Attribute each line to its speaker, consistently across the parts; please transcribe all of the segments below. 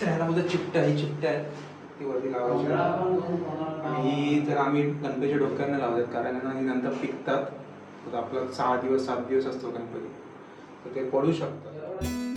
Speaker 1: त्याला बोलतात चिपट्या ही चिपट्या आहेत ती वरती लावायची. आणि ही जर आम्ही गणपतीच्या डोक्यानं लावतात कारण ही नंतर पिकतात. तर आपला सहा दिवस सात दिवस असतो गणपती. तर ते पडू शकतात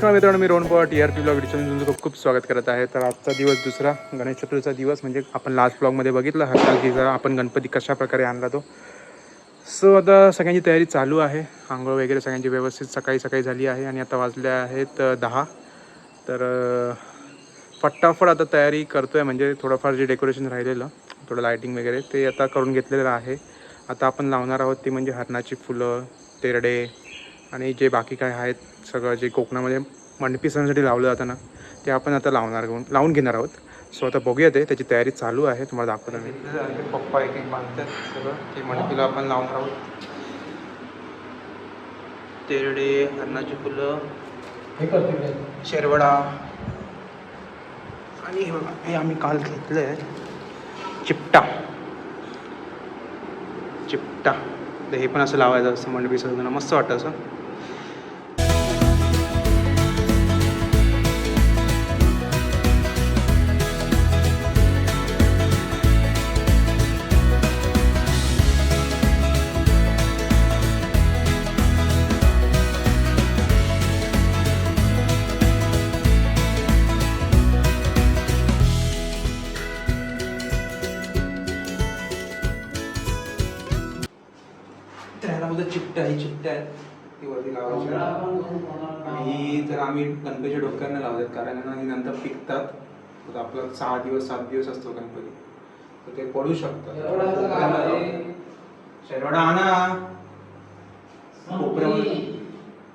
Speaker 1: नमस्कार मित्रांनो मी Rohan Pawar T R P blog तुमचं खूप खूप स्वागत करत आहे. तर आजचा दिवस दुसरा गणेश चतुर्थीचा दिवस म्हणजे आपण लास्ट ब्लॉगमध्ये बघितलं. हरतालकीचा आपण गणपती कशा प्रकारे आणला तो. सो आता सगळ्यांची तयारी चालू आहे. आंघोळ वगैरे सगळ्यांची व्यवस्थित सकाळी सकाळी झाली आहे आणि आता वाजल्या आहेत दहा. तर फटाफट आता तयारी करतो आहे म्हणजे थोडंफार जे डेकोरेशन राहिलेलं थोडं लायटिंग वगैरे ते आता करून घेतलेलं आहे. आता आपण लावणार आहोत ते म्हणजे हरणाची फुलं तेरडे आणि जे बाकी काय आहेत सगळं जे कोकणामध्ये मंडपी सणासाठी लावलं जातं ना ते आपण आता लावणार घेऊन लावून घेणार आहोत. सो आता बघूया ते त्याची तयारी चालू आहे तुम्हाला दाखवतो मी. पप्पा एक एक बांधतात सगळं ते मंडपीला आपण लावणार आहोत. तेरडे हरणाची फुलं शेरवडा. आणि हे बघा हे आम्ही काल घेतलं आहे चिपटा. चिपटा. तर हे पण असं लावायचं असतं मंडपी सजताना मस्त वाटतं असं. चिपट्या ही चिपट्या आहेत. ती वरती लावायची. आणि ही जर आम्ही गणपतीच्या डोक्यानं लावतात कारण ही नंतर पिकतात. तर आपला सहा दिवस सात दिवस असतो गणपती. तर ते पडू शकतात. शेरवाडा आणा. कोपऱ्यामध्ये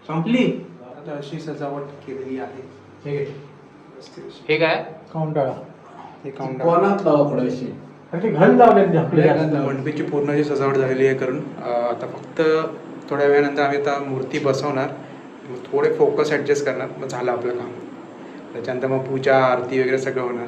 Speaker 1: संपली. आता अशी सजावट केलेली आहे.
Speaker 2: हे काय?
Speaker 3: काउंटाळा.
Speaker 1: हे
Speaker 3: लावा ते घन लावले आपल्या
Speaker 1: मंडपीची पूर्ण जी सजावट झालेली आहे करून आता फक्त थोड्या वेळानंतर आम्ही आता मूर्ती बसवणार. मग थोडे फोकस ॲडजस्ट करणार. मग झालं आपलं काम. त्याच्यानंतर मग पूजा आरती वगैरे सगळं होणार.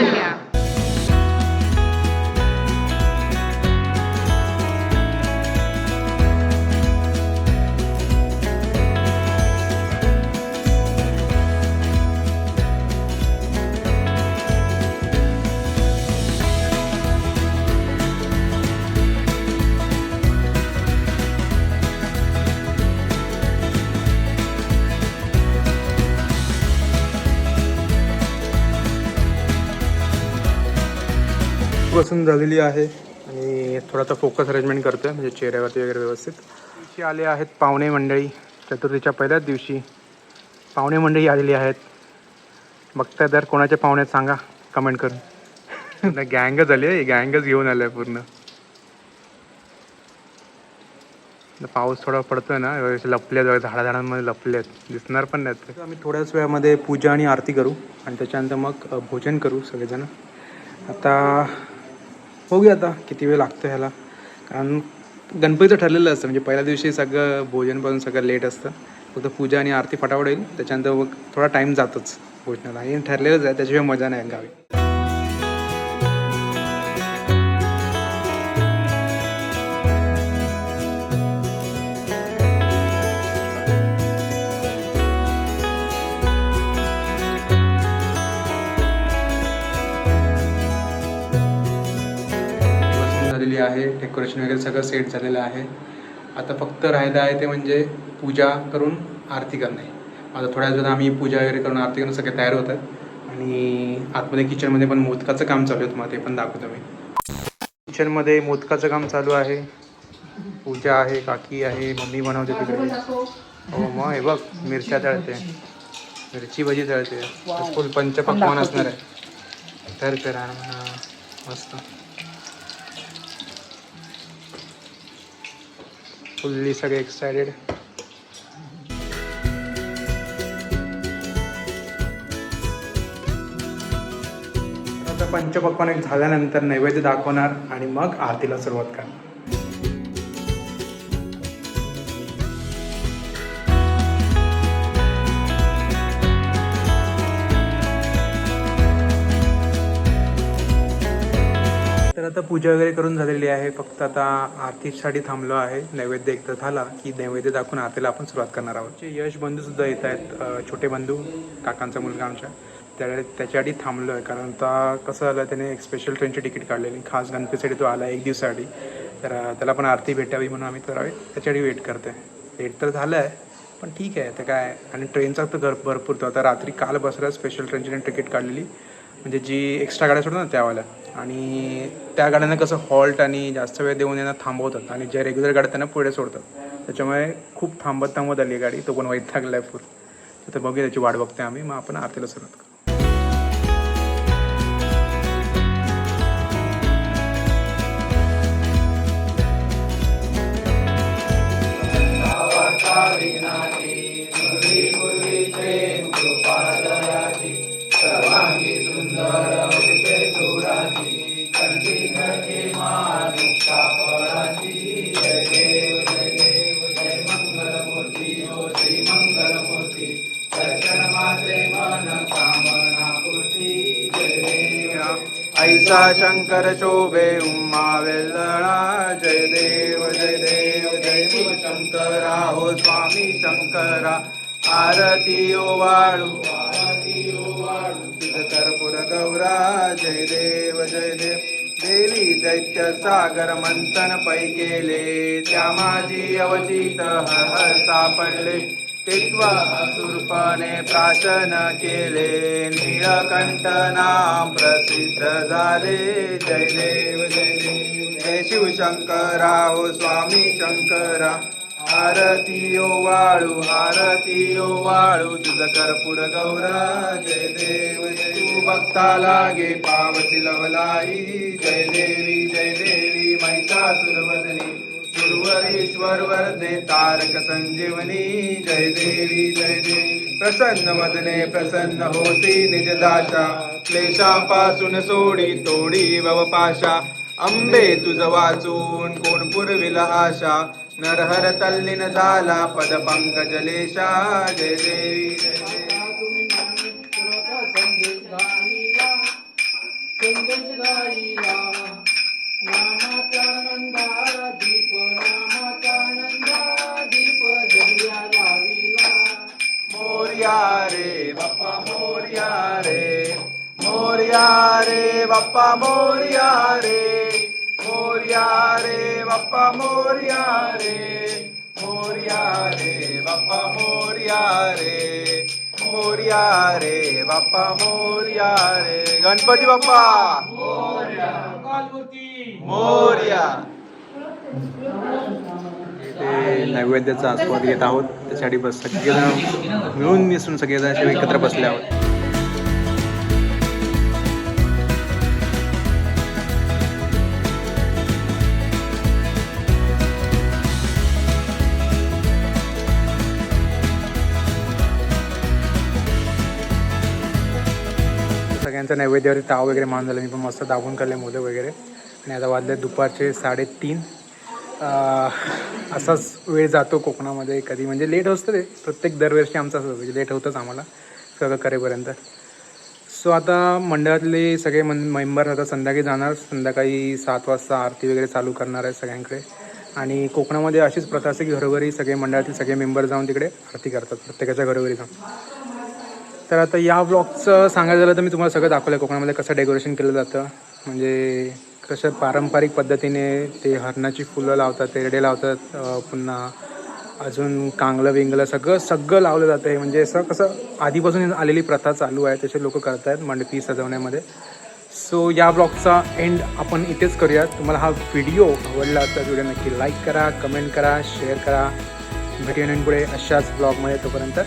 Speaker 2: मोरया
Speaker 1: बसून झालेली आहे. आणि थोडासा फोकस अरेंजमेंट करतो आहे म्हणजे चेहऱ्यावरती वगैरे व्यवस्थित. दिवशी आले आहेत पाहुणे मंडळी. चतुर्थीच्या पहिल्याच दिवशी पाहुणे मंडळी आलेली आहेत. बघताय तर कोणाच्या पाहुण्यात सांगा कमेंट करून. गँगच आली आहे गँगच घेऊन आलं आहे पूर्ण. पाऊस थोडा पडतोय ना व्यवस्थित लपले झाडा झाडांमध्ये लपले आहेत दिसणार पण नाहीत. आम्ही थोड्याच वेळामध्ये पूजा आणि आरती करू आणि त्याच्यानंतर मग भोजन करू सगळेजण. आता बघूया आता किती वेळ लागतो ह्याला. कारण गणपतीचं ठरलेलं असतं म्हणजे पहिल्या दिवशी सगळं भोजनपासून सगळं लेट असतं. फक्त पूजा आणि आरती फटाफट होईल. त्याच्यानंतर मग थोडा टाईम जातोच. भोजनाला. हे ठरलेलंच आहे त्याच्याशिवाय मजा नाही गावी. आहे डेकोरेशन वगैरे सगळं सेट झालेलं आहे. आता फक्त राहिलं आहे ते म्हणजे पूजा करून आरती करणे. आता थोड्या वेळात आम्ही पूजा वगैरे करून आरती करून सगळे तयार होतात. आणि आतमध्ये किचनमध्ये पण मोदकाचं काम चालू आहे तुम्हाला ते पण दाखवतो मी. किचनमध्ये मोदकाचं काम चालू आहे. पूजा आहे काकी आहे मम्मी बनवते तिकडे. हो मग हे बघ मिरच्या तळते. मिरची भजी तळते. फुल पंच पकवान असणार आहे. तर करा मस्त. फुल्ली सगळे एक्सायटेड आता पंचपक्वान एक झाल्यानंतर नैवेद्य दाखवणार आणि मग आरतीला सुरुवात करणार. आता पूजा वगैरे करून झालेली आहे. फक्त आता आरतीसाठी थांबलो आहे. नैवेद्य एकदा झाला की नैवेद्य दाखवून आरतीला आपण सुरुवात करणार आहोत. जे यश बंधू सुद्धा येत आहेत छोटे बंधू काकांचा मुलगा आमच्या त्या त्याच्यासाठी थांबलो आहे कारण आता कसं झालं त्याने एक स्पेशल ट्रेनची तिकीट काढलेली. खास गणपतीसाठी तो आला एक दिवसासाठी तर त्याला पण आरती भेटावी म्हणून आम्ही करावे. त्याच्यासाठी वेट करते लेट तर झालं आहे पण ठीक आहे. तर काय? आणि ट्रेनचा तर घर भरपूर तो. आता रात्री काल बसला स्पेशल ट्रेनची तिकीट काढलेली. म्हणजे जी एक्स्ट्रा गाड्या सोडतात ना त्यावाल्या. आणि त्या गाड्यांना कसं हॉल्ट आणि जास्त वेळ देऊन यांना थांबवतात आणि ज्या रेग्युलर गाड्या त्यांना पुढे सोडतात. त्याच्यामुळे खूप थांबत थांबत आली आहे गाडी. तो पण वैतागला आहे फुल तर बघूया त्याची वाट बघते आम्ही. मग आपण आरतीला सुरुवात करू. ऐसा शंकर शोभे उम्मा वेल्लळा जय देव जय देव जय शंकरा हो स्वामी शंकरा. आरती ओ वाळू. आरती ओ वाळू. कर्पूर गौरा जय देव जय देव. देवी दैत्य सागर मंथन पै केले. त्या माझी अवचित हर सापडले टित्वा असुरपणे प्राशन केले. नीळकंठ नाम प्रसिद्ध झाले. जय देव जय देव. जय शिव शंकरा हो स्वामी शंकरा आरती वाळू आरती वाळू तुझ कर्पूर गौरा जय देव जय तू भक्ता लागे पावती लवलाई जय देवी जय देवी महिषासुरवदनी सुरवरेश्वर वरदे तारक संजीवनी जय देवी जय देवी. प्रसन्न वदने प्रसन्न होती निज दाशा क्लेशापासून सोडी तोडी ववपाशा अंबे तुझ वाचून कोण पुरविल आशा? नरहर तल्लीन झाला पद पंकजलेशा. जय देवी. जय देवी मोर्या रे बाप्पा मोर्या रे. मोर्या रे बाप्पा मोर्या रे. मोर्या रे बाप्पा मोर्या रे. मोर्या रे बाप्पा मोर्या रे. गणपती बाप्पा. मोर्या. ते नैवेद्याचा आस्वाद घेत आहोत. त्यासाठी बस सगळेजण मिळून मिसळून सगळेजण एकत्र बसले आहोत. यांचा नैवेद्यावरती ताव वगैरे मान झालं. मी पण मस्त दाबून काढले मोदक वगैरे. आणि आता वाजले दुपारचे साडेतीन. असाच वेळ जातो कोकणामध्ये कधी. म्हणजे लेट असतं ते. प्रत्येक दरवर्षी आमचं असं म्हणजे लेट होतंच आम्हाला सगळं करेपर्यंत. सो आता मंडळातले सगळे मन मेंबर आता संध्याकाळी जाणार. संध्याकाळी सात वाजता आरती वगैरे चालू करणार आहे सगळ्यांकडे. आणि कोकणामध्ये अशीच प्रथा असते की घरोघरी सगळे मंडळातील सगळे मेंबर जाऊन तिकडे आरती करतात. प्रत्येकाच्या घरोघरी जाऊन. तर आता या ब्लॉगचं सांगायचं झालं तर मी तुम्हाला सगळं दाखवलं आहे कोकणामध्ये कसं डेकोरेशन केलं जातं म्हणजे कसं पारंपरिक पद्धतीने ते हरणाची फुलं लावतात तेरडे लावतात पुन्हा अजून कांगलं विंगलं सगळं सगळं लावलं जातं आहे म्हणजे असं कसं आधीपासून आलेली प्रथा चालू आहे तसे लोक करत आहेत मंडपी सजवण्यामध्ये. सो या ब्लॉगचा एंड आपण इथेच करूया तुम्हाला हा व्हिडिओ आवडला तर व्हिडिओ नक्की लाईक करा कमेंट करा शेअर करा. भेटूया पुढे अशाच ब्लॉगमध्ये तोपर्यंत.